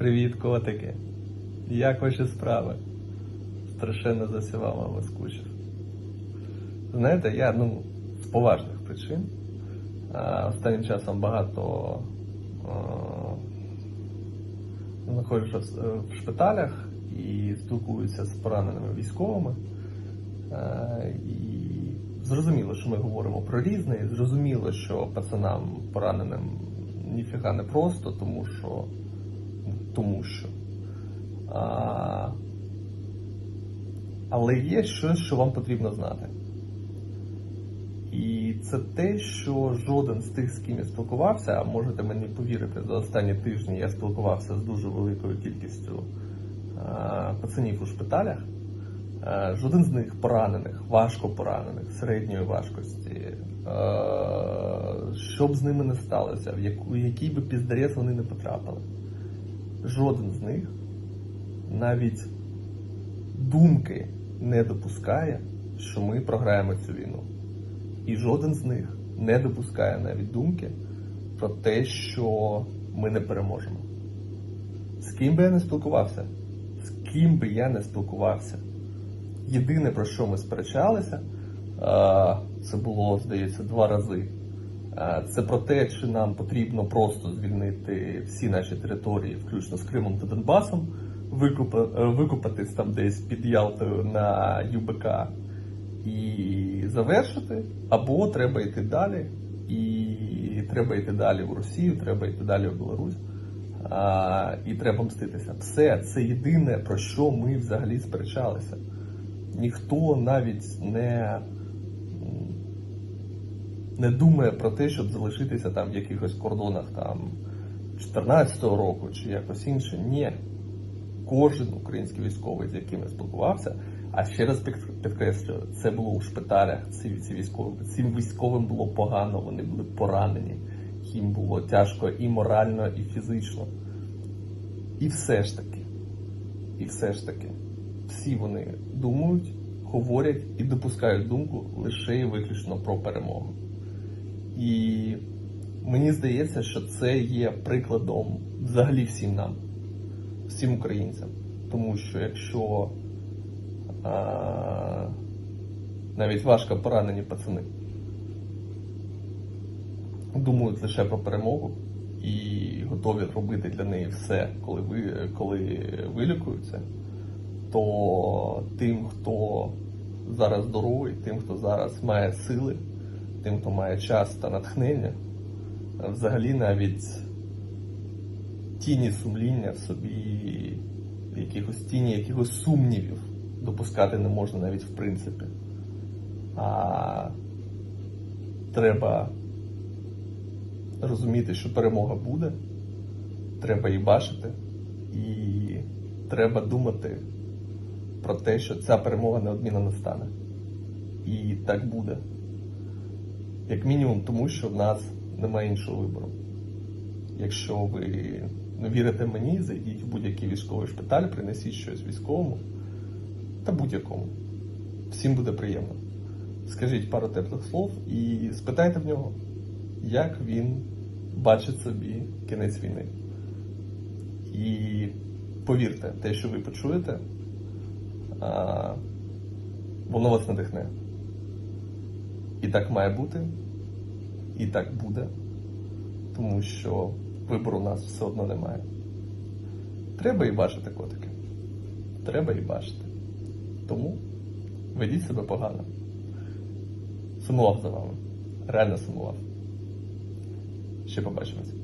Привіт, котики. Як ваші справи? Страшенно засівав вам скучив. Знаєте, я ну, з поважних причин. а, Останнім часом багато а, знаходжуся в шпиталях і спілкуюся з пораненими військовими. Е, І зрозуміло, що ми говоримо про різне, і зрозуміло, що пацанам пораненим ніфіга не просто, тому що. Тому що. А, але є щось, що вам потрібно знати. І це те, що жоден з тих, з ким я спілкувався, а можете мені повірити, за останні тижні я спілкувався з дуже великою кількістю а, пацанів у шпиталях. Е, Жоден з них поранених, важко поранених, середньої важкості. Е, Що б з ними не сталося, в який би піздарець вони не потрапили. Жоден з них навіть думки не допускає, що ми програємо цю війну. І жоден з них не допускає навіть думки про те, що ми не переможемо. З ким би я не спілкувався, з ким би я не спілкувався. Єдине, про що ми сперечалися, це було, здається, два рази. А, Це про те, чи нам потрібно просто звільнити всі наші території, включно з Кримом та Донбасом, е, викупатись там десь під Ялтою на ЮБК і завершити, або треба йти далі, і треба йти далі в Росію, треба йти далі в Білорусь. А, і треба мститися. Все, це єдине, про що ми взагалі сперечалися. Ніхто навіть не, не думає про те, щоб залишитися там в якихось кордонах там 14-го року чи якось інше. Ні. Кожен український військовий, з яким я спілкувався, а ще раз під- підкреслюю, це було у шпиталях. Ці, ці військові цим військовим було погано, вони були поранені, їм було тяжко і морально, і фізично. І все ж таки, і все ж таки, всі вони думають, говорять і допускають думку лише і виключно про перемогу. І мені здається, що це є прикладом взагалі всім нам, всім українцям. Тому що якщо а, навіть важко поранені пацани думають лише про перемогу і готові робити для неї все, коли ви коли вилікуються, то тим, хто зараз здоровий, тим, хто зараз має сили, тим, хто має час та натхнення, взагалі навіть тіні сумління в собі, якихось тіні, якихось сумнівів допускати не можна навіть в принципі. А треба розуміти, що перемога буде, треба її бачити, і треба думати про те, що ця перемога неодмінно настане. І так буде. Як мінімум, тому що в нас немає іншого вибору. Якщо ви не вірите мені, зайдіть в будь-який військовий шпиталь, принесіть щось військовому та будь-якому. Всім буде приємно. Скажіть пару теплих слов і спитайте в нього, як він бачить собі кінець війни. І повірте, те, що ви почуєте, воно вас надихне. І так має бути, і так буде, тому що вибору у нас все одно немає. Треба і бачити котики. Треба і бачити. Тому ведіть себе погано. Сумував за вами. Реально сумував. Ще побачимось.